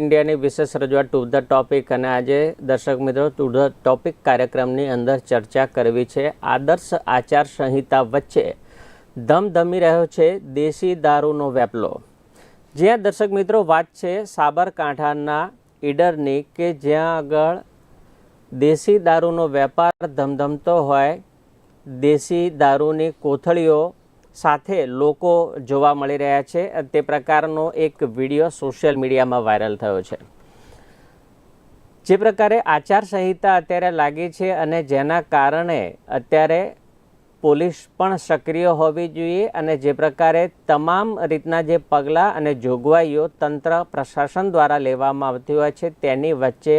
ઇન્ડિયાની વિશેષ રજૂઆત ટુ ધ ટોપિક અને આજે દર્શક મિત્રો ટુ ધ ટોપિક કાર્યક્રમની અંદર ચર્ચા કરવી છે. આદર્શ આચાર સંહિતા વચ્ચે ધમધમી રહ્યો છે દેશી દારૂનો વેપલો. જ્યાં દર્શક મિત્રો વાત છે સાબરકાંઠાના ઈડરની કે જ્યાં આગળ દેશી દારૂનો વેપાર ધમધમતો હોય, દેશી દારૂની કોથળીઓ સાથે લોકો જોવા મળી રહ્યા છે. તે પ્રકારનો એક વીડિયો સોશિયલ મીડિયામાં વાયરલ થયો છે. જે પ્રકારે આચારસંહિતા અત્યારે લાગી છે અને જેના કારણે અત્યારે પોલીસ પણ સક્રિય હોવી જોઈએ અને જે પ્રકારે તમામ રીતના જે પગલાં અને જોગવાઈઓ તંત્ર પ્રશાસન દ્વારા લેવામાં આવતી હોય છે, તેની વચ્ચે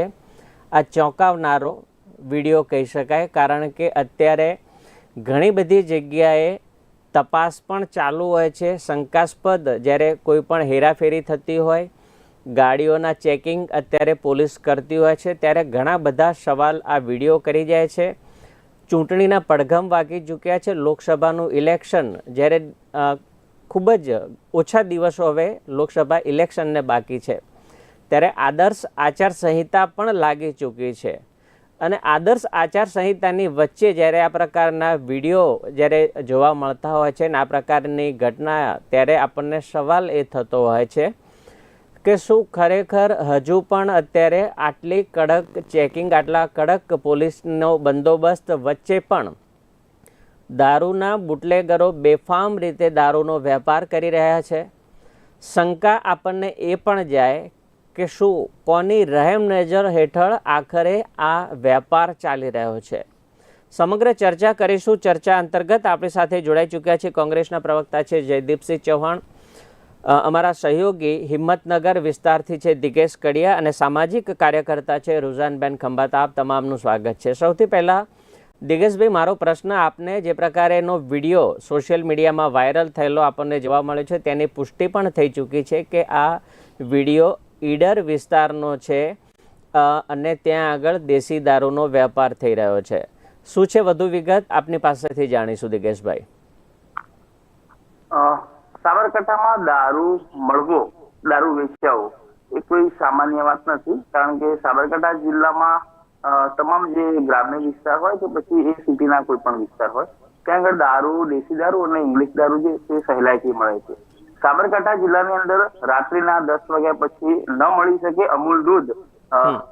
આ ચોંકાવનારો વીડિયો કહી શકાય. કારણ કે અત્યારે ઘણી બધી જગ્યાએ તપાસ પણ ચાલુ હોય છે. શંકાસ્પદ, જ્યારે કોઈ પણ હેરાફેરી થતી હોય, ગાડીઓના ચેકિંગ અત્યારે પોલીસ કરતી હોય છે, ત્યારે ઘણા બધા સવાલ આ વીડિયો કરી જાય છે. ચૂંટણીના પડઘમ વાગી ચૂક્યા છે લોકસભાનું ઇલેક્શન. જ્યારે ખૂબ જ ઓછા દિવસો હવે લોકસભા ઇલેક્શનને બાકી છે. ત્યારે આદર્શ આચાર સંહિતા પણ લાગી ચૂકી છે. અને આદર્શ આચાર સંહિતાની વચ્ચે જ્યારે આ પ્રકારના વીડિયો જ્યારે જોવા મળતા હોય છે ને આ પ્રકારની ઘટના, ત્યારે આપણને સવાલ એ થતો હોય છે કે શું ખરેખર હજુ પણ અત્યારે આટલી કડક ચેકિંગ, આટલા કડક પોલીસનો બંદોબસ્ત વચ્ચે પણ દારૂના બુટલેગરો બેફામ રીતે દારૂનો વેપાર કરી રહ્યા છે? શંકા આપણને એ પણ જાય કે શું કોની રહેમ નજર હેઠળ આખરે આ વેપાર ચાલી રહ્યો છે? સમગ્ર ચર્ચા કરીશું. ચર્ચા અંતર્ગત આપણી સાથે જોડાઈ ચૂક્યા છે કોંગ્રેસના પ્રવક્તા છે જયદીપસિંહ ચૌહાણ. અમારા સહયોગી હિંમતનગર વિસ્તારથી છે દિગેશ કડિયા અને સામાજિક કાર્યકર્તા છે રૂઝાનબેન ખંભાત. આપ તમામનું સ્વાગત છે. સૌથી પહેલાં, દિગેશભાઈ, મારો પ્રશ્ન આપને જે પ્રકારેનો વીડિયો સોશિયલ મીડિયામાં વાયરલ થયેલો આપણને જોવા મળ્યો છે તેની પુષ્ટિ પણ થઈ ચૂકી છે કે આ વીડિયો ઈડર વિસ્તારનો છે અને ત્યાં આગળ દેશી દારૂનો વેપાર થઈ રહ્યો છે. શું છે વધુ વિગત? આપની પાસેથી જાણીશું, દિગેશભાઈ. સાબરકાંઠામાં દારૂ મળવો, દારૂ વેચાવો, એ કોઈ સામાન્ય વાત નથી. કારણ કે સાબરકાંઠા જિલ્લામાં તમામ જે ગ્રામ્ય વિસ્તાર હોય કે પછી એ સિટીના કોઈ પણ વિસ્તાર હોય, ત્યાં આગળ દારૂ, દેશી દારૂ અને ઇંગ્લિશ દારૂ જે તે સહેલાઈથી મળે છે. સાબરકાંઠા જિલ્લાની અંદર રાત્રિના દસ વાગ્યા પછી ન મળી શકે અમૂલ દૂધ.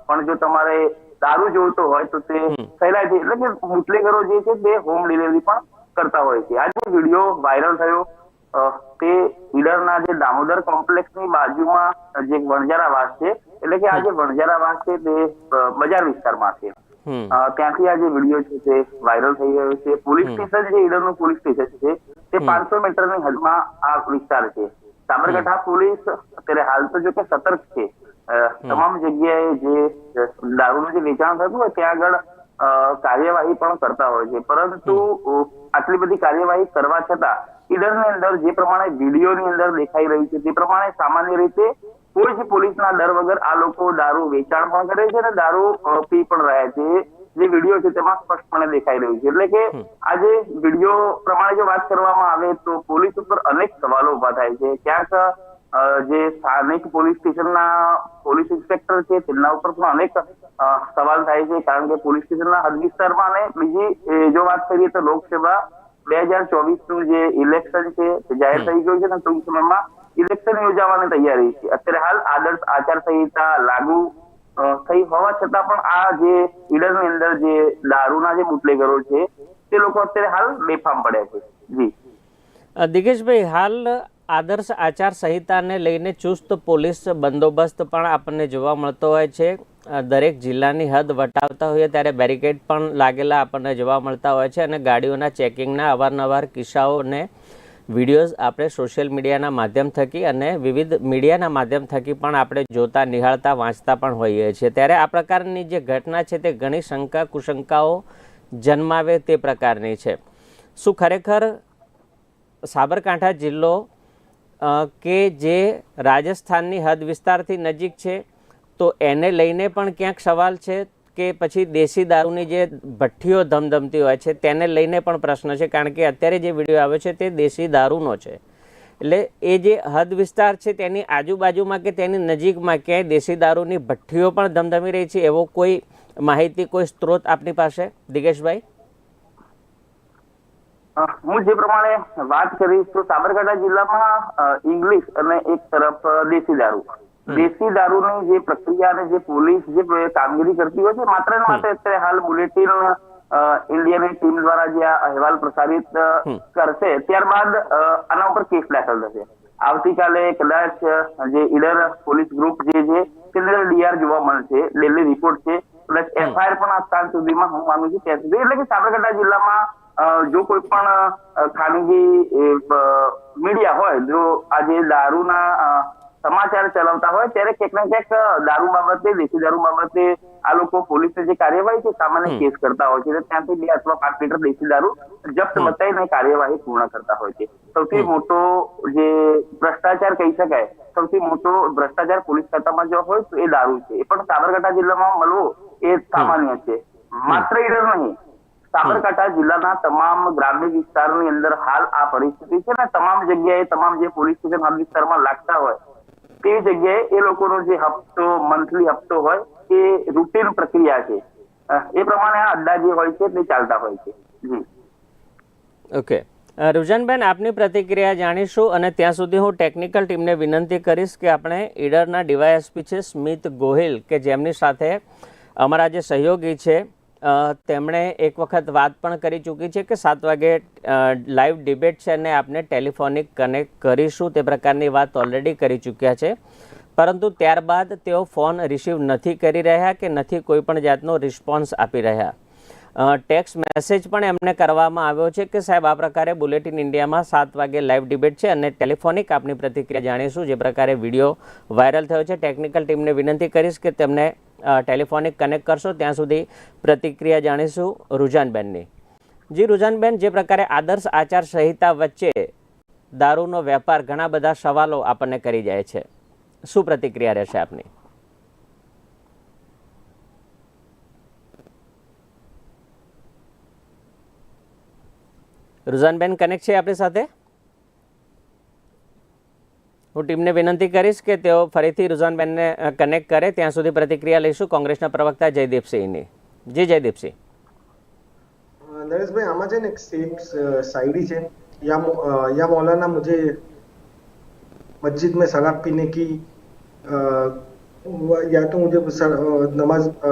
પણ જો તમારે દારૂ જોઈતો હોય તો તે સહેલાઈથી એટલે કે બુટલેગરો જે છે તે હોમ ડિલિવરી પણ કરતા હોય છે. આ જે વીડિયો વાયરલ થયો તે ઈડરના જે દામોદર કોમ્પ્લેક્સની બાજુમાં જે વણજારાવાસ છે. એટલે કે આ જે વણજારાવાસ છે તે બજાર વિસ્તારમાં છે. ત્યાંથી આ જે વીડિયો છે તે વાયરલ થઈ રહ્યો છે. પોલીસ સ્ટેશન જે ઈડરનું પોલીસ સ્ટેશન છે. તે પાંચસો મીટરની હદમાં આ વિસ્તાર છે. સાબરકાંઠા પોલીસ અત્યારે હાલ તો જો કે સતર્ક છે. તમામ જગ્યાએ જે દારૂ દારૂનું જે વેચાણ થતું હોય ત્યાં આગળ કાર્યવાહી પણ કરતા હોય છે. પરંતુ આટલી બધી કાર્યવાહી કરવા છતાં ઈડરની અંદર જે પ્રમાણે વિડીયોની અંદર દેખાઈ રહ્યું છે તે પ્રમાણે સામાન્ય રીતે કોઈ જ પોલીસના ડર વગર આ લોકો દારૂ વેચાણ પણ કરે છે અને દારૂ પી પણ રહ્યા છે. જે વીડિયો છે તેમાં સ્પષ્ટપણે દેખાઈ રહ્યું છે. એટલે કે આજે વીડિયો પ્રમાણે જો વાત કરવામાં આવે તો પોલીસ ઉપર અનેક સવાલો ઊભા થાય છે. ક્યાંક જે સ્થાનિક પોલીસ સ્ટેશનના પોલીસ ઇન્સ્પેક્ટર છે તેમના ઉપર પણ અનેક સવાલ થાય છે. કારણ કે પોલીસ સ્ટેશનના હદ વિસ્તારમાં અને બીજી જો વાત કરીએ તો લોકસભા બે હજાર ચોવીસનું જે ઇલેક્શન છે જાહેર થઈ ગયું છે અને ટૂંક સમયમાં ઇલેક્શન યોજાવાની તૈયારી છે. અત્યારે હાલ આદર્શ આચાર સંહિતા લાગુ થઈ હોવા છતાં પણ આ જે ઈડરની અંદર જે દારૂના જે બુટલેગરો છે, તે લોકો અત્યારે હાલ બેફામ પડ્યા છે. જી. દિગેશભાઈ, હાલ આદર્શ આચાર સંહિતાને લઈને ચુસ્ત પોલીસ બંદોબસ્ત પણ આપણને જોવા મળતો હોય છે. દરેક જિલ્લાની હદ વટાવતા હોઈએ ત્યારે બેરિકેડ પણ લાગેલા આપણને જોવા મળતા હોય છે અને ગાડીઓના ચેકિંગના અવારનવાર કિસ્સાઓને વિડીયોઝ આપણે સોશિયલ મીડિયાના માધ્યમ થકી અને વિવિધ મીડિયાના માધ્યમ થકી પણ આપણે જોતા, નિહાળતા, વાંચતા પણ હોઈએ છીએ. ત્યારે આ પ્રકારની જે ઘટના છે તે ઘણી શંકા, કુશંકાઓ જન્માવે તે પ્રકારની છે. શું ખરેખર સાબરકાંઠા જિલ્લો કે જે રાજસ્થાનની હદ વિસ્તારથી નજીક છે, તો એને લઈને પણ ક્યાંક સવાલ છે? કે પછી દેશી દારૂની જે ભઠ્ઠીઓ ધમધમતી હોય છે, તેને લઈને પણ પ્રશ્ન છે, કારણ કે અત્યારે જે વીડિયો આવ્યો છે તે દેશી દારૂનો છે. એટલે એ જે હદ વિસ્તાર છે તેની આજુબાજુમાં કે તેની નજીકમાં ક્યાંય દેશી દારૂની ભઠ્ઠીઓ પણ ધમધમી રહી છે, એવો કોઈ માહિતી, કોઈ સ્ત્રોત આપની પાસે? દિગેશભાઈ? હું જે પ્રમાણે વાત કરીશ તો સાબરકાંઠા જિલ્લામાં ઇંગ્લિશ અને એક તરફ દેશી દારૂ. દેશી દારૂની જે પ્રક્રિયા અને જે પોલીસ જે કામગીરી કરતી હોય છે માત્ર ને માત્ર અત્યારે હાલ બુલેટિન ઇન્ડિયાની ટીમ દ્વારા જે આ અહેવાલ પ્રસારિત કરશે ત્યારબાદ આના ઉપર કેસ દાખલ થશે. આવતીકાલે કદાચ જે ઈડર પોલીસ ગ્રુપ જે છે તેની ડીઆર જોવા મળશે ડેલી રિપોર્ટ છે. પ્લસ એફઆઈઆર પણ આ સ્થાન સુધીમાં હું માનું છું ત્યાં સુધી. એટલે કે સાબરકાંઠા જિલ્લામાં જો કોઈ પણ ખાનગી મીડિયા હોય જો આજે દારૂના સમાચાર ચલાવતા હોય ત્યારે ક્યાંક ને ક્યાંક દારૂ બાબતે દેશી દારૂ બાબતે આ લોકો પોલીસની જે કાર્યવાહી છે સામાન્ય કેસ કરતા હોય છે. ત્યાંથી બે અથવા પાંચ લીટર દેશી દારૂ જપ્ત બતાવીને કાર્યવાહી પૂર્ણ કરતા હોય છે. સૌથી મોટો જે ભ્રષ્ટાચાર કહી શકાય સૌથી મોટો ભ્રષ્ટાચાર પોલીસ ખાતામાં જો હોય તો એ દારૂ છે. એ પણ સાબરકાંઠા જિલ્લામાં મળવો એ સામાન્ય છે. માત્ર ઈડર નહીં સાબરકાંઠા જિલ્લાના તમામ ગ્રામ્ય વિસ્તારની અંદર હાલ આ પરિસ્થિતિ છે ને તમામ જગ્યાએ તમામ જે પોલીસ સ્ટેશન વિસ્તારમાં લાગતા હોય તે જગ્યાએ એ લોકોનો જે હપ્તો મંથલી હપ્તો હોય, એ રૂટીન પ્રક્રિયા છે. એ પ્રમાણે આ અડ્ડા હોય છે, તે ચાલતા હોય છે. ઓકે રુજનબેન, આપની પ્રતિક્રિયા જાણીશું અને ત્યાં સુધી હું ટેકનિકલ ટીમને વિનંતી કરીશ કે આપણે ઈડરના ડીવાયએસપી છે સ્મિત ગોહિલ કે જેમની સાથે અમારા જે સહયોગી છે તેમણે એક વખત વાત પણ કરી ચૂકી છે કે સાત વાગે લાઈવ ડિબેટ છે અને આપને ટેલિફોનિક કનેક્ટ કરીશું. તે પ્રકારની વાત ઓલરેડી કરી ચૂક્યા છે. પરંતુ ત્યારબાદ તેઓ ફોન રિસીવ નથી કરી રહ્યા કે નથી કોઈ પણ જાતનો રિસ્પોન્સ આપી રહ્યા. ટેક્સ્ટ મેસેજ પણ એમને કરવામાં આવ્યો છે કે સાહેબ, આ પ્રકારે બુલેટિન ઇન્ડિયામાં સાત વાગે લાઈવ ડિબેટ છે અને ટેલિફોનિક આપની પ્રતિક્રિયા જાણીશું. જે પ્રકારે વીડિયો વાયરલ થયો છે. ટેકનિકલ ટીમને વિનંતી કરીશ કે તેમને ટેલિફોનિક કનેક્ટ કરશો, ત્યાં સુધી પ્રતિક્રિયા જાણીશું રૂજાનબેનની જી રૂજાનબેન જે પ્રકારે આદર્શ આચાર સંહિતા વચ્ચે દારૂનો વેપાર ઘણા બધા સવાલો આપણને કરી જાય છે. શું પ્રતિક્રિયા રહેશે આપની? રુઝાનબેન, કનેક્ટ છે આપણી સાથે? હું ટીમને વિનંતી કરીશ કે તેઓ ફરીથી રુઝાનબેનને અ, કનેક્ટ કરે ત્યાં સુધી પ્રતિક્રિયા લઈશું કોંગ્રેસના પ્રવક્તા જયદીપસિંહની જી જયદીપસિંહ અ, નરેશભાઈ આમાં છે ને એક સેફ शायरी છે या मौ- अ, या मौलाना मुझे मस्जिद में शराब पीने की अ, व- या तो मुझे स- अ, नमाज अ,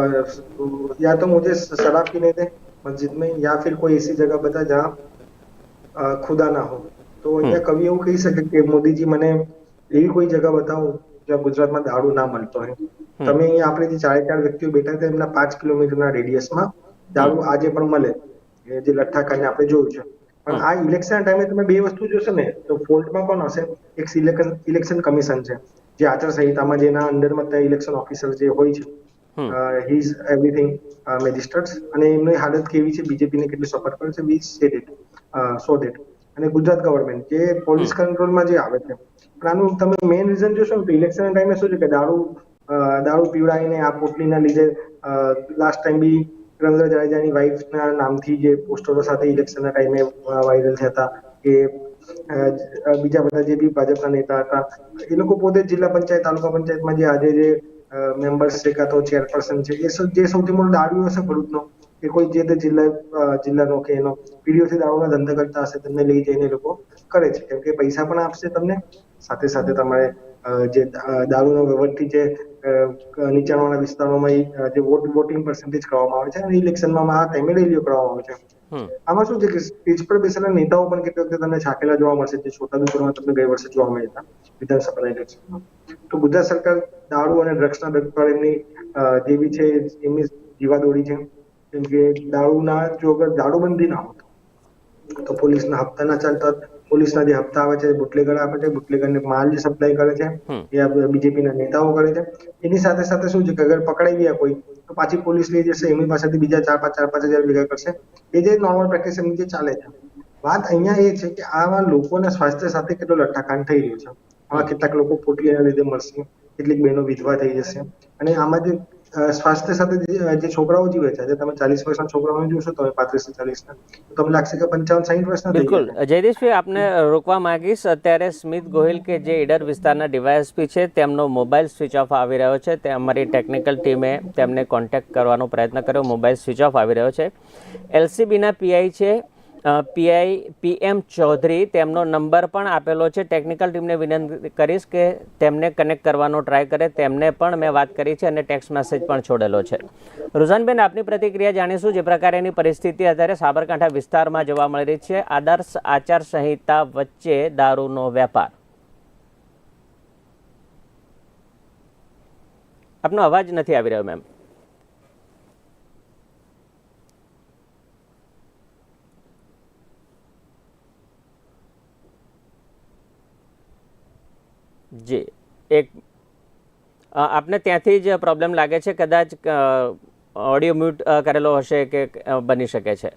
या तो मुझे शराब पीने दे मस्जिद में या फिर कोई ऐसी जगह बता जहाँ अ, खुदा ना हो તો અહીંયા કવિ એવું કહી શકે કે મોદીજી મને એવી કોઈ જગ્યા બતાવો જ્યાં ગુજરાતમાં દારૂ ના મળતો હોય? તમે અહીંયા આપણે જે ચારે ચાર વ્યક્તિઓ બેઠા હતા એમના પાંચ કિલોમીટરના રેડિયસમાં દારૂ આજે પણ મળે. જે જે લઠ્ઠાકાંડ આપણે જોયું છે. પણ આ ઇલેક્શન ટાઈમે તમે બે વસ્તુ જોશો ને તો ફોલ્ટમાં કોણ હશે? એક ઇલેક્શન કમિશન છે. જે આચારસંહિતામાં જેના અંડરમાં ત્યાં ઇલેક્શન ઓફિસર જે હોય છે હિઝ એવરીથિંગ મેજિસ્ટ્રેટ્સ અને એમની હાલત કેવી છે? બીજેપીને કેટલી સપોર્ટ કરે છે? વી ઇટ સો દેટ અને ગુજરાત ગવર્મેન્ટ જે પોલીસ કંટ્રોલમાં જે આવે છે. પણ આનું તમે મેઇન રીઝન જોશો ને તો ઇલેક્શન ટાઈમે શું છે કે દારૂ દારૂ પીવડાવીને આ પોટલીના લીધે લાસ્ટ ટાઈમ બી રવિન્દ્ર જાડેજાની વાઇફના નામથી જે પોસ્ટરો સાથે ઇલેક્શનના ટાઈમે વાયરલ થયા હતા કે બીજા બધા જે બી ભાજપના નેતા હતા એ લોકો પોતે જિલ્લા પંચાયત તાલુકા પંચાયતમાં જે આજે જે મેમ્બર્સ છે કાં તો ચેરપર્સન છે એ જે સૌથી મોટો દારૂ હશે ભરૂચનો. કે કોઈ જે તે જિલ્લા જિલ્લાનો કે એનો પીડીઓથી દારૂના ધંધા કરતા હશે તેમને લઈ જઈને લોકો કરે છે. કેમ કે પૈસા પણ આપશે તમને. સાથે સાથે તમારે જે દારૂનો વહીવટથી જે નીચાણવાળા વિસ્તારોમાં જે વોટ વોટિંગ પર્સન્ટેજ કરવામાં આવે છે અને ઇલેક્શનમાં આ ટાઈમે રેલીઓ કરવામાં આવે છે. આમાં શું છે કે સ્ટેજ પર બેસેલા નેતાઓ પણ કેટલી વખતે તમને છાકેલા જોવા મળશે જે છોટાઉદેપુરમાં તમને ગઈ વર્ષે જોવા મળ્યા હતા વિધાનસભાના ઇલેક્શનમાં. તો ગુજરાત સરકાર દારૂ અને ડ્રગ્સના ડગ પર એમની જેવી છે એમની જીવાદોડી છે. કેમ કે દારૂના જો અગર દારૂબંધી ના હોત તો પોલીસના હપ્તા ના ચાલતા પોલીસના જે હપ્તા આવે છે બુટલેગર આપે છે બુટલેગરને માલ જે સપ્લાય કરે છે. એ બીજેપીના નેતાઓ કરે છે. એની સાથે સાથે શું છે કે અગર પકડાઈ ગયા કોઈ તો પાછી પોલીસ લઈ જશે એમની પાસેથી બીજા ચાર પાંચ ચાર પાંચ હજાર ભેગા કરશે. એ જે નોર્મલ પ્રેક્ટિસ એમની જે ચાલે છે. વાત અહીંયા એ છે કે આવા લોકોના સ્વાસ્થ્ય સાથે કેટલો લઠ્ઠાકાંડ થઈ રહ્યો છે. આવા કેટલાક લોકો પોટલીના લીધે મળશે કેટલીક બહેનો વિધવા થઈ જશે. અને આમાં જે સ્વાસ્થ્ય સાથે જે છોકરાઓ જીવે છે જે તમે ચાલીસ વર્ષના છોકરાઓને જોશો તમે પાંત્રીસથી ચાલીસના તો તમને લાગશે કે પંચાવન સાઈઠ વર્ષના બિલકુલ. જયદીશભાઈ આપને રોકવા માંગીશ અત્યારે સ્મિત ગોહિલ કે જે ઈડર વિસ્તારના ડીવાયએસપી છે તેમનો મોબાઈલ સ્વિચ ઓફ આવી રહ્યો છે. તે અમારી ટેકનિકલ ટીમે તેમને કોન્ટેક્ટ કરવાનો પ્રયત્ન કર્યો મોબાઈલ સ્વિચ ઓફ આવી રહ્યો છે. એલસીબીના પીઆઈ છે પીઆઈ પીએમ ચૌધરી તેમનો નંબર પણ આપેલો છે. ટેકનિકલ ટીમને વિનંતી કરીશ કે તેમને કનેક્ટ કરવાનો ટ્રાય કરે. તેમને પણ મેં વાત કરી છે અને ટેક્સ્ટ મેસેજ પણ છોડેલો છે. રુઝાનબેન, આપની પ્રતિક્રિયા જાણીશું જે પ્રકારેની પરિસ્થિતિ અત્યારે સાબરકાંઠા વિસ્તારમાં જોવા મળી રહી છે. આદર્શ આચાર સંહિતા વચ્ચે દારૂનો વેપાર. આપનો અવાજ નથી આવી રહ્યો મેમ જી, એક આપને ત્યાંથી જ પ્રોબ્લેમ લાગે છે, કદાચ ઓડિયો મ્યુટ કરેલો હશે કે બની શકે છે?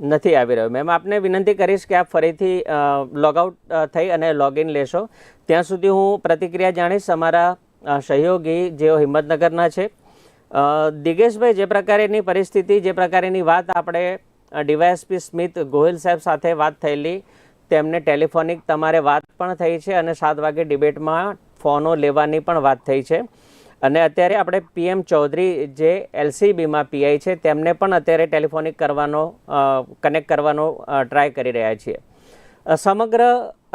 નથી આવી રહ્યો. મેમ, આપને વિનંતી કરીશ કે આપ ફરીથી લોગઆઉટ થઈ અને લોગિન લેશો. ત્યાં સુધી હું પ્રતિક્રિયા જાણીશ અમારા સહયોગી જેઓ હિંમતનગરના છે. દિગેશભાઈ, જે પ્રકારેની પરિસ્થિતિ, જે પ્રકારેની વાત આપણે ડીવાયએસપી સ્મિત ગોહિલ સાહેબ સાથે વાત થયેલી. તેમને ટેલિફોનિક તમારે વાત પણ થઈ છે અને સાત વાગે ડિબેટમાં ફોનો લેવાની પણ વાત થઈ છે. અને અત્યારે આપણે પીએમ ચૌધરી જે એલસીબીમાં પીઆઈ છે, તેમને પણ અત્યારે ટેલિફોનિક કરવાનો કનેક્ટ કરવાનો ટ્રાય કરી રહ્યા છીએ. સમગ્ર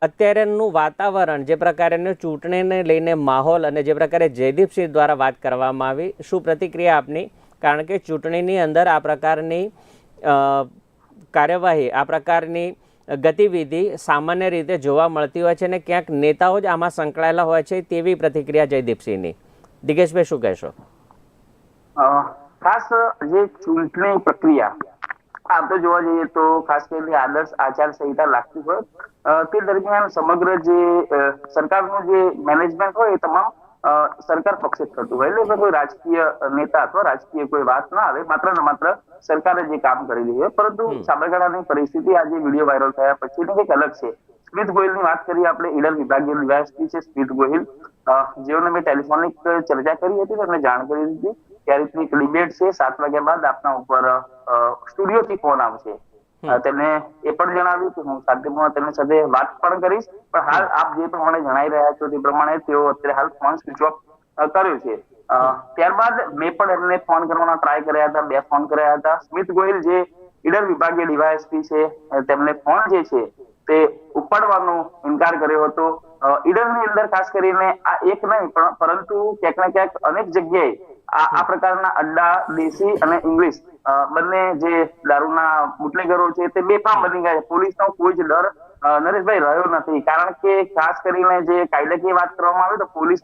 અત્યારેનું વાતાવરણ જે પ્રકારેનું ચૂંટણીને લઈને માહોલ અને જે પ્રકારે જયદીપસિંહ દ્વારા વાત કરવામાં આવી, શું પ્રતિક્રિયા આપની? કારણ કે ચૂંટણીની અંદર આ પ્રકારની કાર્યવાહી આ પ્રકારની ગતિવિધિ સામાન્ય રીતે જોવા મળતી હોય છે અને ક્યાંક નેતાઓ જ આમાં સંકળાયેલા હોય છે તેવી પ્રતિક્રિયા જયદીપસિંહની. દિગેશભાઈ, શું કહેશો? ખાસ જે ચૂંટણી પ્રક્રિયા, આમ તો જોવા જઈએ તો ખાસ કરીને આદર્શ આચાર સંહિતા લાગતી હોય તે દરમિયાન સમગ્ર જે સરકારનું જે મેનેજમેન્ટ હોય એ તમામ સરકાર પક્ષે થતું હોય. એટલે કોઈ રાજકીય નેતા અથવા રાજકીય કોઈ વાત ના આવે માત્ર ને માત્ર સરકારે જે કામ કરી રહી પરંતુ સાબરકાંઠાની પરિસ્થિતિ આજે વીડિયો વાયરલ થયા પછી કંઈક અલગ છે. સ્મિત ગોહિલની વાત કરીએ આપણે ઈડર વિભાગીય ડીવાયએસપી છે સ્મિત ગોહિલ. જેઓને મેં ટેલિફોનિક ચર્ચા કરી હતી તેમને જાણ કરી હતી. ત્યારે એક ડિબેટ છે સાત વાગ્યા બાદ આપના ઉપર સ્ટુડિયો થી ફોન આવશે. અ, તેમને એ પણ જણાવ્યું કે હું શાંતિપૂર્ણ તેમની સાથે વાત પણ કરીશ. પણ હાલ આપ જે પ્રમાણે જણાઈ રહ્યા છો તે પ્રમાણે તેઓ અત્યારે હાલ ફોન સ્વિચ ઓફ કર્યું છે. ત્યારબાદ મેં પણ એમને ફોન કરવાનો ટ્રાય કર્યા હતા બે ફોન કર્યા હતા. સ્મિત ગોહિલ જે ઈડર વિભાગીય ડીવાયએસપી છે તેમને ફોન જે છે તે ઉપાડવાનો ઇનકાર કર્યો હતો. ઈડરની અંદર ખાસ કરીને આ એક નહીં પણ પરંતુ ક્યાંક ને ક્યાંક અનેક જગ્યાએ આ પ્રકારના અડ્ડા દેશી અને ઇંગ્લિશ બંને જે દારૂના બુટલેગરો છે તે બેફામ બની ગયા છે. પોલીસનો કોઈ જ ડર નરેશભાઈ રહ્યો નથી. કારણ કે ખાસ કરીને જે કાયદાકીય વાત કરવામાં આવે તો પોલીસ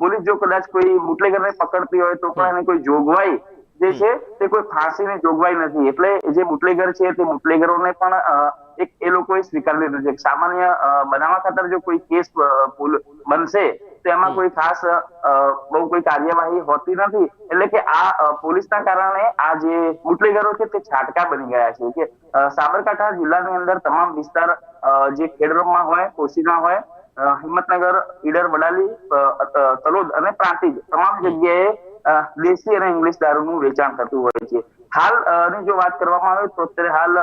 પોલીસ જો કદાચ કોઈ બુટલેગરને પકડતી હોય તો પણ એની કોઈ જોગવાઈ જે છે તે કોઈ ફાંસીની જોગવાઈ નથી. એટલે જે બુટલેગર છે તે બુટલેગરોને પણ એક એ લોકોએ સ્વીકારી લીધું છે. સામાન્ય બનાવવા ખાતર જો કોઈ કેસ બનશે તો એમાં કોઈ ખાસ બહુ કોઈ કાર્યવાહી હોતી નથી. એટલે કે આ પોલીસના કારણે આ જે બુટલેગરો છે તે છાટકા બની ગયા છે. કે સાબરકાંઠા જિલ્લાની અંદર તમામ વિસ્તાર જે ખેડબ્રહ્મા હોય કોશીના હોય હિંમતનગર ઈડર વડાલી તલોદ અને પ્રાંતિજ તમામ જગ્યાએ દેશી અને ઇંગ્લિશ દારૂનું વેચાણ થતું હોય છે. હાલની જો વાત કરવામાં આવે તો અત્યારે હાલ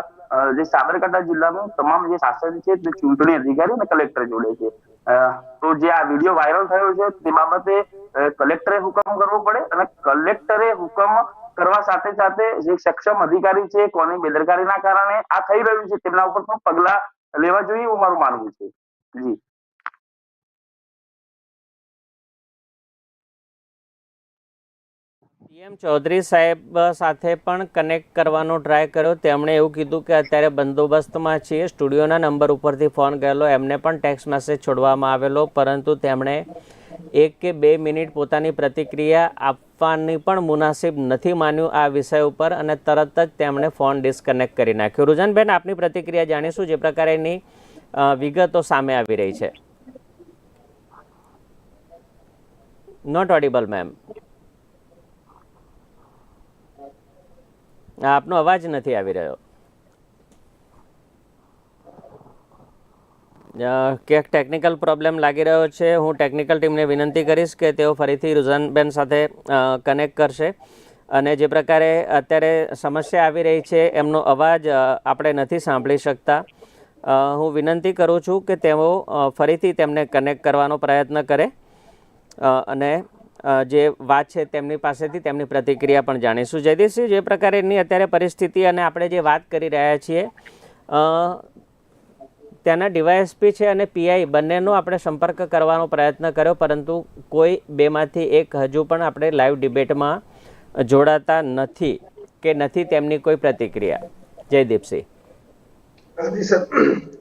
જે સાબરકાંઠા જિલ્લાનું તમામ જે શાસન છે તે ચૂંટણી અધિકારી અને કલેક્ટર જોડે છે. તો જે આ વીડિયો વાયરલ થયો છે તે બાબતે કલેક્ટરે હુકમ કરવો પડે અને કલેક્ટરે હુકમ કરવા સાથે સાથે જે સક્ષમ અધિકારી છે, કોની બેદરકારીના કારણે આ થઈ રહ્યું છે, તેમના ઉપર પણ પગલા લેવા જોઈએ એવું મારું માનવું છે. જી. પીએમ ચૌધરી સાહેબ સાથે પણ કનેક્ટ કરવાનો ટ્રાય કર્યો. તેમણે એવું કીધું કે અત્યારે બંદોબસ્તમાં છીએ. સ્ટુડિયોના નંબર ઉપરથી ફોન કરેલો એમને પણ ટેક્સ્ટ મેસેજ છોડવામાં આવેલો. પરંતુ તેમણે એક કે બે મિનિટ પોતાની પ્રતિક્રિયા આપવાની પણ મુનાસિબ નથી માન્યું આ વિષય ઉપર અને તરત જ તેમણે ફોન ડિસ્કનેક્ટ કરી નાખ્યો. રુજનબેન, આપની પ્રતિક્રિયા જાણીશું? જે પ્રકારેની વિગતો સામે આવી રહી છે. નોટ ઓડિબલ મેમ આપનો અવાજ નથી આવી રહ્યો. ક્યાંક ટેકનિકલ પ્રોબ્લેમ લાગી રહ્યો છે. હું ટેકનિકલ ટીમને વિનંતી કરીશ કે તેઓ ફરીથી રુઝાનબેન સાથે કનેક્ટ કરશે. અને જે પ્રકારે અત્યારે સમસ્યા આવી રહી છે, એમનો અવાજ આપણે નથી સાંભળી શકતા. હું વિનંતી કરું છું કે તેઓ ફરીથી તેમને કનેક્ટ કરવાનો પ્રયત્ન કરે. અને જે વાત છે તેમની પાસેથી તેમની પ્રતિક્રિયા પણ જાણીશું. જયદીપસિંહ, જે પ્રકારેની અત્યારે પરિસ્થિતિ અને આપણે જે વાત કરી રહ્યા છીએ ત્યાંના ડીવાયએસપી છે અને પીઆઈ બંનેનો આપણે સંપર્ક કરવાનો પ્રયત્ન કર્યો, પરંતુ કોઈ બેમાંથી એક હજુ પણ આપણે લાઈવ ડિબેટમાં જોડાતા નથી કે નથી તેમની કોઈ પ્રતિક્રિયા. જયદીપસિંહ.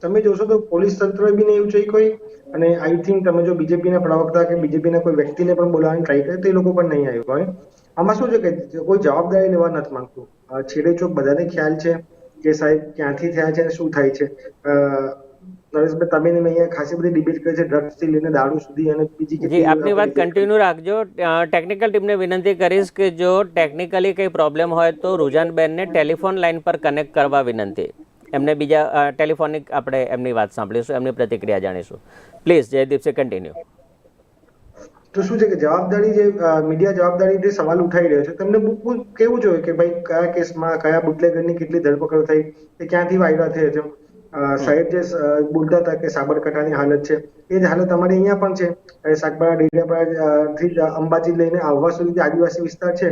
તમે જોશો તો પોલીસ તંત્ર બી એવું છે કોઈ અને આઈ થિંક તમે જો બીજેપીના પ્રવક્તા કે બીજેપીના કોઈ વ્યક્તિને પણ બોલાવવાની ટ્રાય કરે તો એ લોકો પણ નહીં આવ્યું હોય આમાં શું છે કે કોઈ જવાબદારી લેવા નથી માંગતું. છેડે ચોક બધાને ખ્યાલ છે કે સાહેબ ક્યાંથી થયા છે અને શું થાય છે. નરેશભાઈ તમે ને મેં અહીંયા ખાસી બધી ડિબેટ કરી છે ડ્રગ્સથી લઈને દારૂ સુધી અને બીજી જી આપની વાત કન્ટિન્યુ રાખજો. ટેકનિકલ ટીમને વિનંતી કરીશ કે જો ટેકનિકલી કંઈ પ્રોબ્લેમ હોય તો રૂજાનબેનને ટેલિફોન લાઈન પર કનેક્ટ કરવા વિનંતી. એમને બીજા ટેલિફોનિક આપણે એમની વાત સાંભળીશું એમની પ્રતિક્રિયા જાણીશું. પ્લીઝ જયદીપસિંહ કન્ટિન્યુ તો શું છે કે જવાબદારી જે મીડિયા જવાબદારી જે સવાલ ઉઠાઈ રહ્યો છે તમને કેવું જોઈએ કે ભાઈ કયા કેસમાં કયા બુટલેગરની કેટલી ધરપકડ થઈ કે ક્યાંથી વાયદા થયો છે? સાહેબ જે બોલતા હતા કે સાબરકાંઠાની હાલત છે એ જ હાલત અમારી અહીંયા પણ છે. સાગબારા ડેડિયાપાડા થી અંબાજી લઈને આવવા સુધી જે આદિવાસી વિસ્તાર છે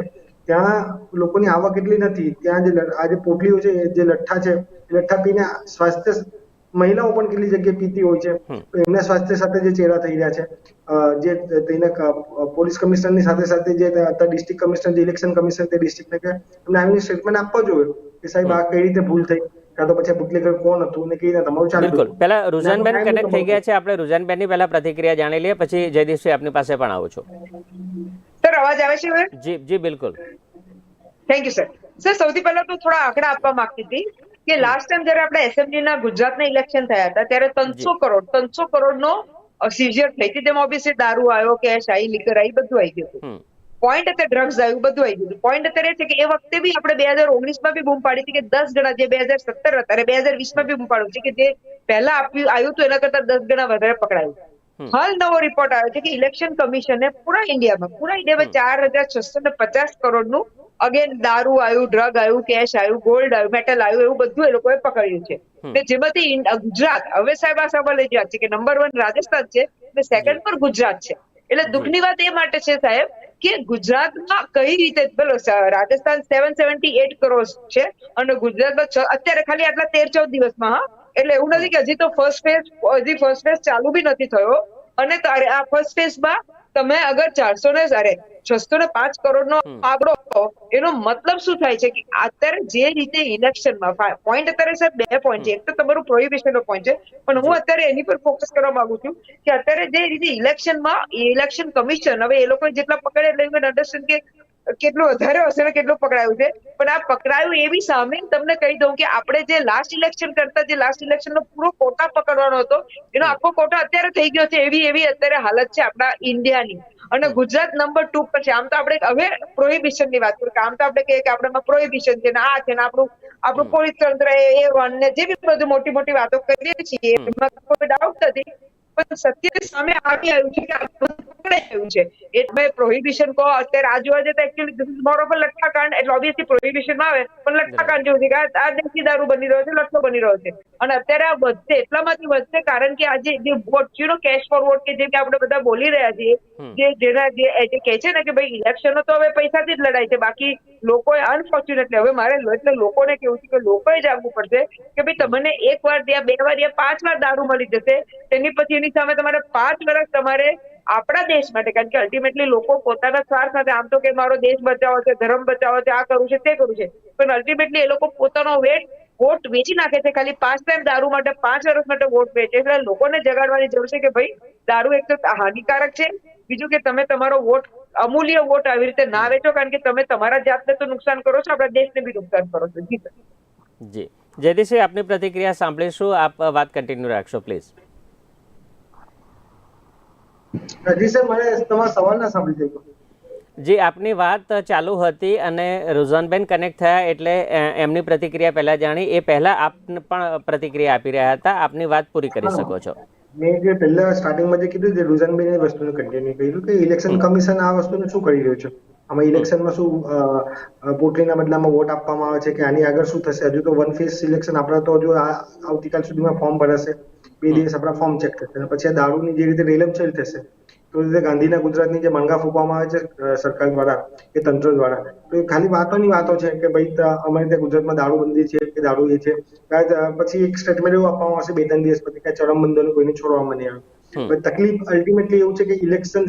ત્યાં લોકોની આવક એટલી નથી. ત્યાં જે આ જે પોટલીઓ છે જે લઠ્ઠા છે લઠ્ઠા પીને સ્વાસ્થ્ય મહિલાઓ પણ કેટલી જગ્યાએ પીતી હોય છે. એમના સ્વાસ્થ્ય સાથે જે ચેડા થઈ રહ્યા છે જે તેના પોલીસ કમિશનરની સાથે સાથે જે ડિસ્ટ્રિક્ટ કમિશનર જે ઇલેક્શન કમિશનર તે ડિસ્ટ્રિક્ટને કે એમને આવીને સ્ટેટમેન્ટ આપવા જોઈએ કે સાહેબ આ કઈ રીતે ભૂલ થઈ? કાં તો પછી બુટલેગર કોણ હતું ને કેવી રીતે તમારું ચાલુ? બિલકુલ. પહેલા રૂઝાનબેન કનેક્ટ થઈ ગયા છે. આપણે રૂઝાનબેનની પહેલા પ્રતિક્રિયા જાણી લઈએ પછી જયદીપસિંહ આપની પાસે પણ આવું છું. સર અવાજ આવે છે જી જી બિલકુલ. થેન્ક યુ સર સર સૌથી પહેલા તો થોડા આંકડા આપવા માંગતી હતી. કે લાસ્ટ ટાઈમ જયારે આપણે એસેમ્બલીના ના ગુજરાતના ઇલેક્શન થયા હતા ત્યારે ત્રણસો કરોડ ત્રણસો કરોડ નો સીઝર થઈ હતી. તેમાં ઓબ્વિયસલી દારૂ આવ્યો કેશ આવી લીકર આવી બધું આવી ગયું હતું. પોઈન્ટ અત્યારે ડ્રગ્સ આવ્યું બધું આવી ગયું પોઈન્ટ અત્યારે છે કે એ વખતે બી આપણે બે હજાર ઓગણીસમાં બી બૂમ પાડી હતી કે દસ ગણા જે બે હજાર સત્તર હતા અને બે હજાર વીસમાં બી બૂમ પાડ્યું છે કે જે પહેલા આપ્યું આવ્યું હતું એના કરતા દસ ગણા વધારે પકડાયું. હાલ નવો રિપોર્ટ આવ્યો છે કે ઇલેક્શન કમિશને પૂરા ઇન્ડિયામાં પૂરા ઇન્ડિયામાં ચાર હજાર છસો ને પચાસ કરોડનું અગેન દારૂ આવ્યું ડ્રગ આવ્યું કેશ આવ્યું ગોલ્ડ આવ્યું મેટલ આવ્યું એવું બધું એ લોકોએ પકડ્યું છે. ને જેમાંથી ગુજરાત હવે સાહેબ આ સવાલ લઈ ગયા છે કે નંબર વન રાજસ્થાન છે ને સેકન્ડ પર ગુજરાત છે. એટલે દુઃખની વાત એ માટે છે સાહેબ કે ગુજરાતમાં કઈ રીતે બોલો Rajasthan seven seventy eight crore છે અને ગુજરાતમાં અત્યારે ખાલી આટલા તેર ચૌદ દિવસમાં હા એટલે એવું નથી કે હજી તો ફર્સ્ટ ફેઝ હજી ફર્સ્ટ ફેઝ ચાલુ બી નથી થયો. અને તારે આ ફર્સ્ટ ફેઝમાં તમે અગર ચારસો ને અરે છસો ને પાંચ કરોડ નો આંકડો એનો મતલબ શું થાય છે કે અત્યારે જે રીતે ઇલેક્શનમાં પોઈન્ટ અત્યારે સાહેબ બે પોઈન્ટ છે. એક તો તમારું પ્રોહિબિશન નો પોઈન્ટ છે. પણ હું અત્યારે એની પર ફોકસ કરવા માંગુ છું કે અત્યારે જે રીતે ઇલેક્શનમાં ઇલેક્શન કમિશન હવે એ લોકો જેટલા પકડે એટલે અંડરસ્ટેન્ડ કે કેટલું વધારે હશે ને કેટલું પકડાયું છે. પણ આ પકડાયું એવી સામે તમને કહી દઉં કે આપણે જે લાસ્ટ ઇલેક્શન કરતા જે લાસ્ટ ઇલેક્શન નો પૂરો કોટા પકડવાનો હતો એનો આખો કોટા અત્યારે થઈ ગયો છે. એવી એવી અત્યારે હાલત છે આપણા ઇન્ડિયાની. અને ગુજરાત નંબર ટુ પર છે. આમ તો આપણે હવે પ્રોહિબિશનની વાત કરીએ આમ તો આપણે કહીએ કે આપણામાં પ્રોહિબિશન છે ને આ છે ને આપણું આપણું પોલીસ તંત્ર એ એ વન ને જે બી બધું મોટી મોટી વાતો કરીએ છીએ એમાં કોઈ ડાઉટ નથી. પણ સત્ય સામે આવી આવ્યું છે કે પકડાઈ આવ્યું છે. એટલે પ્રોહિબિશન કહો અત્યારે આ જોવા જતા actually this is more of લઠ્ઠાકાંડ એટલે ઓબ્વિયસલી પ્રોહિબિશન આવે પણ લઠ્ઠાકાંડ જેવું છે કે આ- દેશી દારૂ બની રહ્યો છે લઠ્ઠો બની રહ્યો છે. અને અત્યારે આ વધશે એટલામાંથી વધશે કારણ કે આજે જે what you know cash for vote કે જે કે આપણે બધા બોલી રહ્યા છીએ જે જેના જે કે કહે છે ને કે ભાઈ ઇલેક્શનો તો હવે પૈસાથી જ લડાય છે બાકી લોકોએ અનફોર્ચ્યુનેટલી હવે મારે એટલે લોકોને કેવું છે કે લોકોએ જાગવું પડશે કે ભાઈ તમને એક વાર યા બે વાર યા પાંચ વાર દારૂ મળી જશે તેની પછી એની સામે તમારે પાંચ વર્ષ તમારે આપણા દેશ માટે, કારણ કે અલ્ટિમેટલી લોકો પોતાના સ્વાર્થ સાથે, આમ તો કે મારો દેશ બચાવો છે, ધર્મ બચાવો છે, આ કરવું છે, તે કરવું છે, પણ અલ્ટિમેટલી એ લોકો પોતાનો વેટ, વોટ વેચી નાખે છે, ખાલી પાંચ ટાઈમ દારૂ માટે, પાંચ વર્ષ માટે વોટ વેચે એટલે લોકોને જગાડવાની જરૂર છે કે ભાઈ, દારૂ એક તો હાનિકારક છે, બીજું કે તમે તમારો વોટ, અમૂલ્ય વોટ આવી રીતે ના વેચો, કારણ કે તમે તમારા જાતને તો નુકસાન કરો છો, આપણા દેશને બી નુકસાન કરો છો, જી જી. જયદીપસિંહ આપની પ્રતિક્રિયા સાંભળીશું, આપ વાત કન્ટિન્યુ રાખશો પ્લીઝ જી સર મને તમારો સવાલ ના સાંભળી શક્યો જે આપની વાત ચાલુ હતી અને રુઝાનબેન કનેક્ટ થયા એટલે એમની પ્રતિક્રિયા પહેલા જાણી. એ પહેલા આપ પણ પ્રતિક્રિયા આપી રહ્યા હતા. આપની વાત પૂરી કરી શકો છો. મેં જે પહેલા સ્ટાર્ટિંગમાં જે કીધું જે રુઝાનબેન એ વસ્તુનું કન્ટિન્યુ કર્યું કે ઇલેક્શન કમિશન આ વસ્તુનું શું કરી રહ્યું છે? આમાં ઇલેક્શનમાં શું પોટલીના બદલામાં વોટ આપવામાં આવે છે કે આની આગળ શું થશે? હજુ તો વન ફેસ સિલેક્શન આપણા તો હજુ આ આવતીકાલ સુધીમાં ફોર્મ ભરાશે. બે દિવસ આપણા ફોર્મ ચેક થશે. અને પછી આ દારૂની જે રીતે રેલમછેલ થશે. તો રીતે ગાંધીના ગુજરાતની જે માંગા ફૂંકવામાં આવે છે સરકાર દ્વારા કે તંત્ર દ્વારા તો એ ખાલી વાતોની વાતો છે કે ભાઈ અમારે ત્યાં ગુજરાતમાં દારૂ બંધી છે કે દારૂ એ છે. પછી એક સ્ટેટમેન્ટ એવું આપવામાં આવશે બે ત્રણ દિવસ પછી કે ચરમબંધોને કોઈને છોડવામાં નહીં આવે. પણ તકલીફ અલ્ટિમેટલી એવું છે કે ઇલેક્શન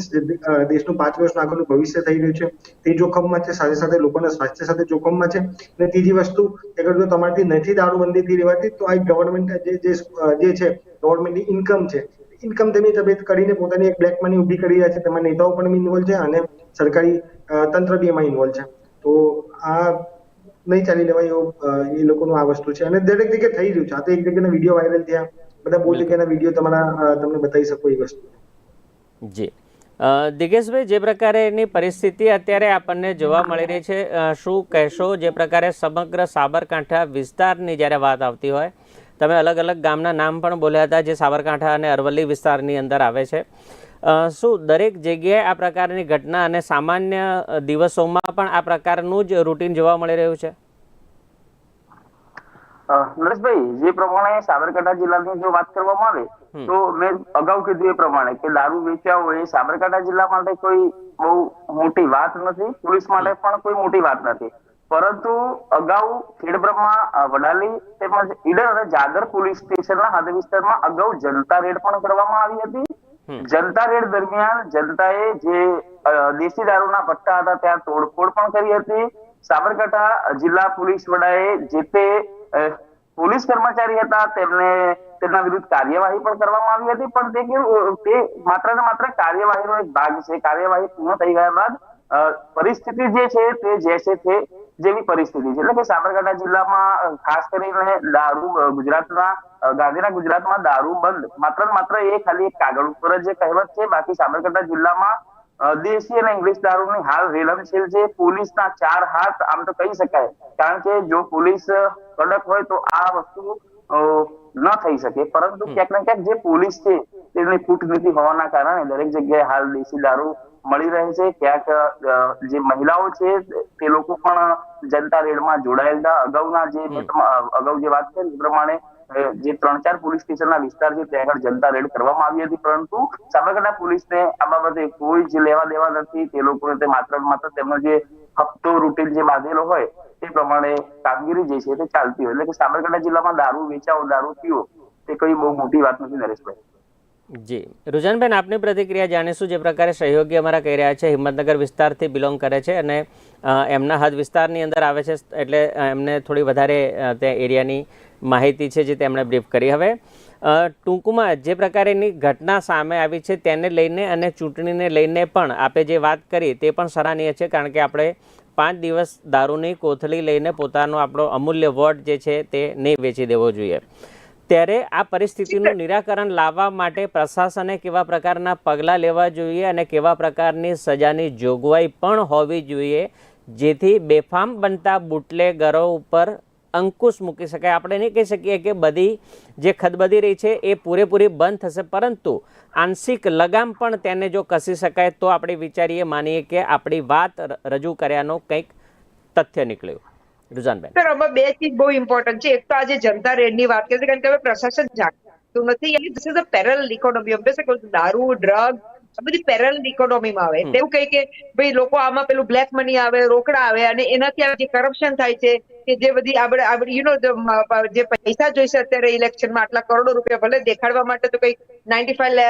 દેશનું પાંચ વર્ષનું આગળનું ભવિષ્ય થઈ રહ્યું છે, તે જોખમમાં છે, સાથે સાથે લોકોના સ્વાસ્થ્ય સાથે જોખમમાં છે. અને ત્રીજી વસ્તુ, કે જો તમારાથી નથી દારૂબંધી થઈ રહેવાતી તો આ ગવર્મેન્ટ જે જે છે ગવર્મેન્ટની ઇન્કમ છે ઇન્કમ તેમની તબિયત કરીને પોતાની એક બ્લેક મની ઊભી કરી રહ્યા છે. તેમાં નેતાઓ પણ ઇન્વોલ્વ છે અને સરકારી તંત્ર બી એમાં ઇન્વોલ્વ છે. તો આ નહીં ચાલી લેવાય એવું એ લોકોનું આ વસ્તુ છે. અને દરેક જગ્યાએ થઈ રહ્યું છે. આ તો એક જગ્યાના વીડિયો વાયરલ થયા. બધા બહુ જગ્યાના વીડિયો તમારા તમને બતાવી શકો એ વસ્તુ. જી. અ, દિગેશભાઈ જે પ્રકારે એની પરિસ્થિતિ અત્યારે આપણને જોવા મળી રહી છે શું કહેશો? જે પ્રકારે સમગ્ર સાબરકાંઠા વિસ્તારની જ્યારે વાત આવતી હોય તમે અલગ અલગ ગામના નામ પણ બોલ્યા હતા જે સાબરકાંઠા અને અરવલ્લી વિસ્તારની અંદર આવે છે. શું દરેક જગ્યાએ આ પ્રકારની ઘટના અને સામાન્ય દિવસોમાં પણ આ પ્રકારનું જ રૂટીન જોવા મળી રહ્યું છે? નરેશભાઈ જે પ્રમાણે સાબરકાંઠા જિલ્લાની જો વાત કરવામાં આવે તો મેં અગાઉ કીધું એ પ્રમાણે કે દારૂ વેચ્યા હોય એ સાબરકાંઠા જિલ્લા માટે કોઈ બહુ મોટી વાત નથી પોલીસ માટે પણ કોઈ મોટી વાત નથી. પરંતુ અગાઉ ખેડબ્રહ્મા વડાલી તેમજ ઈડર અને જાગર પોલીસ સ્ટેશનના હાથ વિસ્તારમાં અગાઉ જનતા રેડ પણ કરવામાં આવી હતી. જનતા રેડ દરમિયાન જનતાએ જે દેશી દારૂના ભટ્ટા હતા ત્યાં તોડફોડ પણ કરી હતી. સાબરકાંઠા જિલ્લા પોલીસ વડાએ જે તે પોલીસ કર્મચારી હતા, તેમને, તેમના વિરુદ્ધ કાર્યવાહી પણ કરવામાં આવી હતી, પણ તે તે માત્ર ને માત્ર કાર્યવાહીનો એક ભાગ છે. કાર્યવાહી પૂર્ણ થઈ ગયા બાદ પરિસ્થિતિ જે છે, તે જેસે છે જેવી પરિસ્થિતિ છે. એટલે કે સાબરકાંઠા જિલ્લામાં ખાસ કરીને દારૂ ગુજરાતના ગાંધીના ગુજરાતમાં દારૂ બંધ. માત્ર ને માત્ર એ ખાલી એક કાગળ ઉપર જ કહેવત છે. બાકી સાબરકાંઠા જિલ્લામાં દેશી અને ઇંગ્લિશ દારૂની હાલ રેલમછેલ છે. પોલીસના ચાર હાથ આમ તો કહી શકાય. કારણ કે જો પોલીસ કડક હોય તો આ વસ્તુ ન થઈ શકે. પરંતુ ક્યાંક ને ક્યાંક જે પોલીસ છે તેની કૂટનીતિ હોવાના કારણે દરેક જગ્યાએ હાલ દેશી દારૂ મળી રહે છે. ક્યાંક જે મહિલાઓ છે તે લોકો પણ જનતા રેડમાં જોડાયેલા અગાઉના જે અગાઉ જે વાત છે એ પ્રમાણે જે ત્રણ ચાર પોલીસ સ્ટેશનના વિસ્તાર છે ત્યાં આગળ જનતા રેડ કરવામાં આવી હતી. પરંતુ સાબરકાંઠા પોલીસને આ બાબતે કોઈ જ લેવા દેવા નથી. તે લોકોને તે માત્ર માત્ર તેમનો જે હપ્તો રૂટીન જે બાંધેલો હોય તે પ્રમાણે કામગીરી જે છે તે ચાલતી હોય. એટલે કે સાબરકાંઠા જિલ્લામાં દારૂ વેચાવો દારૂ પીવો તે કઈ બહુ મોટી વાત નથી નરેશભાઈ. જી. રુજનબેન, આપની પ્રતિક્રિયા જાણીશું જે પ્રકારે સહયોગી અમારા કહી રહ્યા છે, હિંમતનગર વિસ્તારથી બિલોંગ કરે છે અને એમના હદ વિસ્તારની અંદર આવે છે, એટલે એમને થોડી વધારે તે એરિયાની માહિતી છે જે તેમણે બ્રીફ કરી. હવે ટૂંકમાં જે પ્રકારેની ઘટના સામે આવી છે તેને લઈને અને ચૂંટણીને લઈને પણ આપે જે વાત કરી તે પણ સરાહનીય છે, કારણ કે આપણે પાંચ દિવસ દારૂની કોથળી લઈને પોતાનો આપણો અમૂલ્ય વોટ જે છે તે નહીં વેચી દેવો જોઈએ. ત્યારે આ પરિસ્થિતિનું નિરાકરણ લાવવા માટે પ્રશાસને કેવા પ્રકારના પગલાં લેવા જોઈએ અને કેવા પ્રકારની સજાની જોગવાઈ પણ હોવી જોઈએ જેથી બેફામ બનતા બુટલેગરો ઉપર અંકુશ મૂકી શકાય. આપણે નહીં કહી શકીએ કે બધી જે ખદબદી રહી છે એ પૂરેપૂરી બંધ થશે પરંતુ આંશિક લગામ પણ તેને જો કસી શકાય તો આપણે વિચારીએ માનીએ કે આપણી વાત રજૂ કર્યાનો કંઈક તથ્ય નીકળ્યું. રુઝાનબેન. સર આમાં બે ચીજ બહુ ઇમ્પોર્ટન્ટ છે. એક તો આજે જનતા રેડની વાત કરી છે કારણ કે હવે પ્રશાસન જાગતું નથી. This is a parallel economy કહું દારૂ ડ્રગ આ બધી પેરેલ ઇકોનોમીમાં આવે. એવું કહે કે ભાઈ લોકો આમાં પેલું બ્લેક મની આવે રોકડા આવે અને એનાથી આ જે કરપ્શન થાય છે કે જે બધી આપણે આપણે યુ નો જે પૈસા જોઈશે અત્યારે ઇલેક્શનમાં આટલા કરોડો રૂપિયા ભલે દેખાડવા માટે તો કઈ નાઇન્ટી ફાઈવ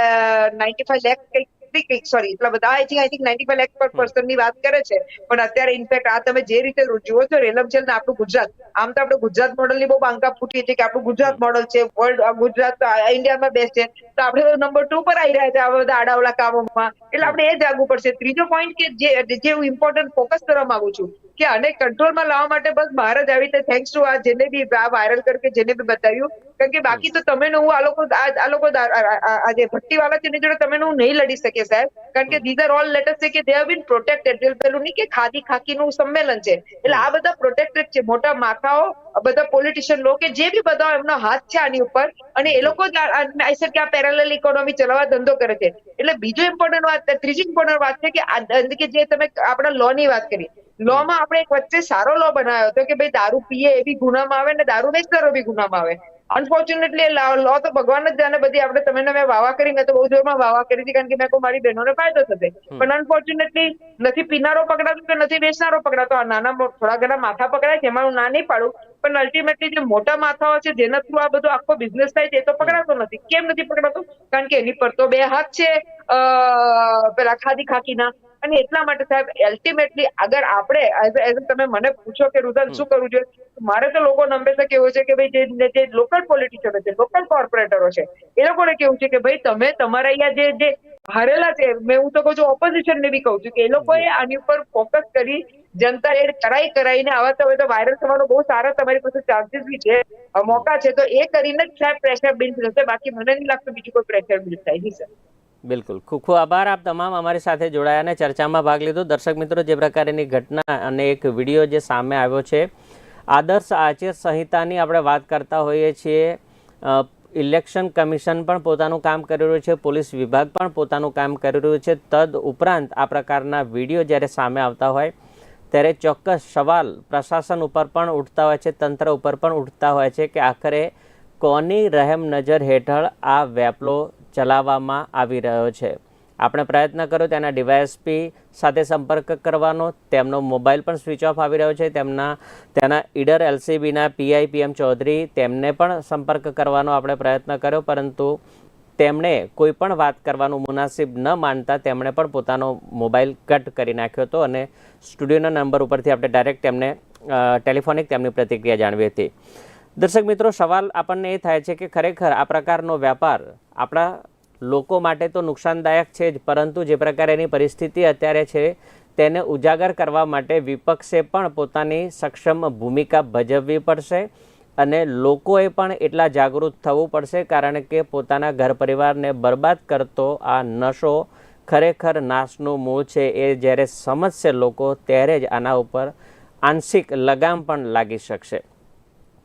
નાઇન્ટી ફાઈવ લેખ કંઈક સોરી એટલા બધા આઈ થિંક નાઇન્ટી ફાઈવ લેખ પર પર્સનની વાત કરે છે પણ અત્યારે ઇનફેક્ટ આ તમે જે રીતે જુઓ છો રેલમછેલ ને આપણું ગુજરાત આમ તો આપણે ગુજરાત મોડલની બહુ બાંકા ફૂટી છે કે આપણું ગુજરાત મોડલ છે વર્લ્ડ ગુજરાત ઇન્ડિયામાં બેસ્ટ છે તો આપણે નંબર ટુ પર આવી રહ્યા છે આવા બધા આડાવડા કામોમાં. એટલે આપણે એ જાગવું પડશે. ત્રીજો પોઈન્ટ કે જે જે હું ઇમ્પોર્ટન્ટ ફોકસ કરવા માંગુ છું કે આને કંટ્રોલમાં લાવવા માટે બસ બહાર જ આવી રીતે થેન્ક્સ ટુ આ જેને બી આ વાયરલ કરકે જેને બી બતાવ્યું કારણ કે બાકી તો તમે હું આ લોકો આ લોકો આ- જે ભટ્ટીવાળા છે એની જોડે તમે હું નહીં લડી શકે સાહેબ. કારણ કે ધીઝ આર ઓલ લેટર્સ છે કે દે હેવ બીન પ્રોટેક્ટેડ પેલું નહીં કે ખાદી ખાકીનું સંમેલન છે. એટલે આ બધા પ્રોટેક્ટેડ છે. મોટા માથાઓ બધા પોલિટિશિયન લોકો કે જે બી બધા એમનો હાથ છે આની ઉપર. અને એ લોકો જ આઈ સેડ કે આ પેરેલલ ઇકોનોમી ચલાવવા ધંધો કરે છે. એટલે બીજો ઇમ્પોર્ટન્ટ વાત ત્રીજી ઇમ્પોર્ટન્ટ વાત છે કે આ કે જે તમે આપણા લો ની વાત કરી. લો માં આપણે એક વચ્ચે સારો લો બનાવ્યો હતો કે ભાઈ દારૂ પીએ એ બી ગુનામાં આવે ને દારૂ વેચનારો બી ગુનામાં આવે. અનફોર્ચ્યુનેટલી લો તો ભગવાન જ જાણે બધી. આપણે તમે મેં વાવા કરી મેં તો બહુ જોરમાં વાવા કરી હતી કારણ કે મેં કોઈ મારી બહેનોને ફાયદો થશે. પણ અનફોર્ચ્યુનેટલી નથી પીનારો પકડાતો કે નથી વેચનારો પકડાતો. આ નાના થોડા ઘણા માથા પકડાય છે એમાં હું ના નહીં પાડું. પણ અલ્ટિમેટલી જે મોટા માથાઓ છે જેના થ્રુ આ બધો આખો બિઝનેસ થાય છે એ તો પકડાતો નથી. કેમ નથી પકડાતો? કારણ કે એની પર તો બે હાથ છે પેલા ખાદી ખાકીના. અને એટલા માટે સાહેબ અલ્ટિમેટલી અગર આપણે a તમે મને પૂછો કે રુદન શું કરવું જોઈએ? મારે તો લોકોને હંમેશા કેવું છે કે ભાઈ જે જે લોકલ પોલિટિશિયનો છે લોકલ કોર્પોરેટરો છે એ લોકોને કેવું છે કે ભાઈ તમે તમારા અહીંયા જે જે હારેલા છે મેં હું તો કહું છું ઓપોઝિશન ને બી કહું છું કે એ લોકોએ આની ઉપર ફોકસ કરી જનતા એ કરાઈ કરાઈને આવા તો હવે તો વાયરલ થવાનો બહુ સારા તમારી પાસે ચાન્સીસ બી છે મોકા છે તો એ કરીને જ સાહેબ પ્રેશર બિલ્ડ થશે બાકી મને નહીં લાગતું બીજું કોઈ પ્રેશર બિલ્ડ થાય નહીં સર. બિલકુલ. ખૂબ ખૂબ આભાર. આપ તમામ અમારી સાથે જોડાયા અને ચર્ચામાં ભાગ લીધો. દર્શક મિત્રો, જે પ્રકારની ઘટના અને એક વીડિયો જે સામે આવ્યો છે, આદર્શ આચાર સંહિતાની આપણે વાત કરતા હોઈએ છીએ. ઇલેક્શન કમિશન પણ પોતાનું કામ કરી રહ્યું છે, પોલીસ વિભાગ પણ પોતાનું કામ કરી રહ્યું છે. તદ ઉપરાંત આ પ્રકારના વીડિયો જ્યારે સામે આવતા હોય, ત્યારે ચોક્કસ સવાલ પ્રશાસન ઉપર પણ ઉઠતા હોય છે, તંત્ર ઉપર પણ ઉઠતા હોય છે કે આખરે કોની રહેમ નજર હેઠળ આ વેપલો ચલાવવામાં આવી રહ્યો છે. આપણે પ્રયત્ન કર્યો તેના ડીવાયએસપી સાથે સંપર્ક કરવાનો. તેમનો મોબાઈલ પણ સ્વિચ ઓફ આવી રહ્યો છે. તેમના, તેના ઈડર એલસીબીના પીઆઈ પીએમ ચૌધરી તેમને પણ સંપર્ક કરવાનો આપણે પ્રયત્ન કર્યો, પરંતુ તેમણે કોઈ પણ વાત કરવાનું મુનાસિબ ન માનતા તેમણે પણ પોતાનો મોબાઈલ કટ કરી નાખ્યો હતો અને સ્ટુડિયોના નંબર ઉપરથી આપણે ડાયરેક્ટ તેમને ટેલિફોનિક તેમની પ્રતિક્રિયા જાણવી હતી. દર્શક મિત્રો, સવાલ આપણને એ થાય છે કે ખરેખર આ પ્રકારનો વ્યાપાર આપણા લોકો માટે તો નુકસાનદાયક છે જ, પરંતુ જે પ્રકારે એની પરિસ્થિતિ અત્યારે છે તેને ઉજાગર કરવા માટે વિપક્ષે પણ પોતાની સક્ષમ ભૂમિકા ભજવવી પડશે અને લોકોએ પણ એટલા જાગૃત થવું પડશે કારણ કે પોતાના ઘર પરિવારને બરબાદ કરતો આ નશો ખરેખર નાશનું મૂળ છે. એ જ્યારે સમજશે લોકો, ત્યારે જ આના ઉપર આંશિક લગામ પણ લાગી શકશે.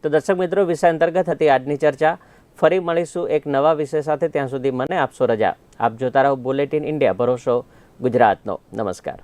તો દર્શક મિત્રો, વિષય અંતર્ગત હતી આજની ચર્ચા. ફરી મળીશું એક નવા વિષય સાથે. ત્યાં સુધી મને આપશો રજા. આપ જોતા રહો બુલેટિન ઇન્ડિયા ભરોસો ગુજરાતનો. નમસ્કાર.